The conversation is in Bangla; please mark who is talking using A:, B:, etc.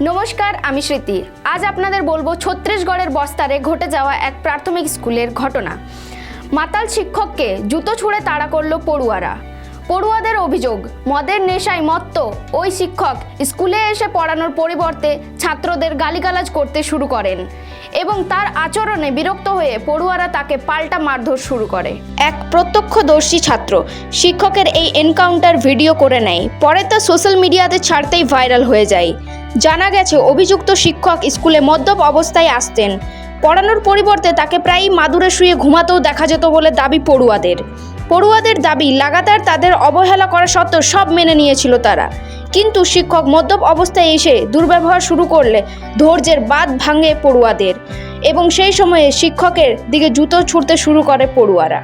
A: নমস্কার, আমি স্মৃতি। আজ আপনাদের বলব ছত্তিশগড়ের বস্তারে ঘটে যাওয়া এক প্রাথমিক স্কুলের ঘটনা। মাতাল শিক্ষককে জুতো ছুঁড়ে তাড়া করল পড়ুয়ারা। পড়ুয়াদের অভিযোগ, মদের নেশায় মত্ত ওই শিক্ষক স্কুলে এসে পড়ানোর পরিবর্তে ছাত্রদের গালিগালাজ করতে শুরু করেন এবং তার আচরণে বিরক্ত হয়ে পড়ুয়ারা তাকে পাল্টা মারধর শুরু করে। এক প্রত্যক্ষদর্শী ছাত্র শিক্ষকের এই এনকাউন্টার ভিডিও করে নেয়, পরে তা সোশ্যাল মিডিয়াতে ছাড়তেই ভাইরাল হয়ে যায়। জানা গেছে, অভিযুক্ত শিক্ষক স্কুলে মদ্যপ অবস্থায় আসতেন। পড়ানোর পরিবর্তে তাকে প্রায়ই মাদুরে শুয়ে ঘুমাতেও দেখা যেত বলে দাবি পড়ুয়াদের। পড়ুয়াদের দাবি, লাগাতার তাদের অবহেলা করা সত্ত্বেও সব মেনে নিয়েছিল তারা। কিন্তু শিক্ষক মদ্যপ অবস্থায় এসে দুর্ব্যবহার শুরু করলে ধৈর্যের বাদ ভাঙে পড়ুয়াদের এবং সেই সময়ে শিক্ষকের দিকে জুতো ছুঁড়তে শুরু করে পড়ুয়ারা।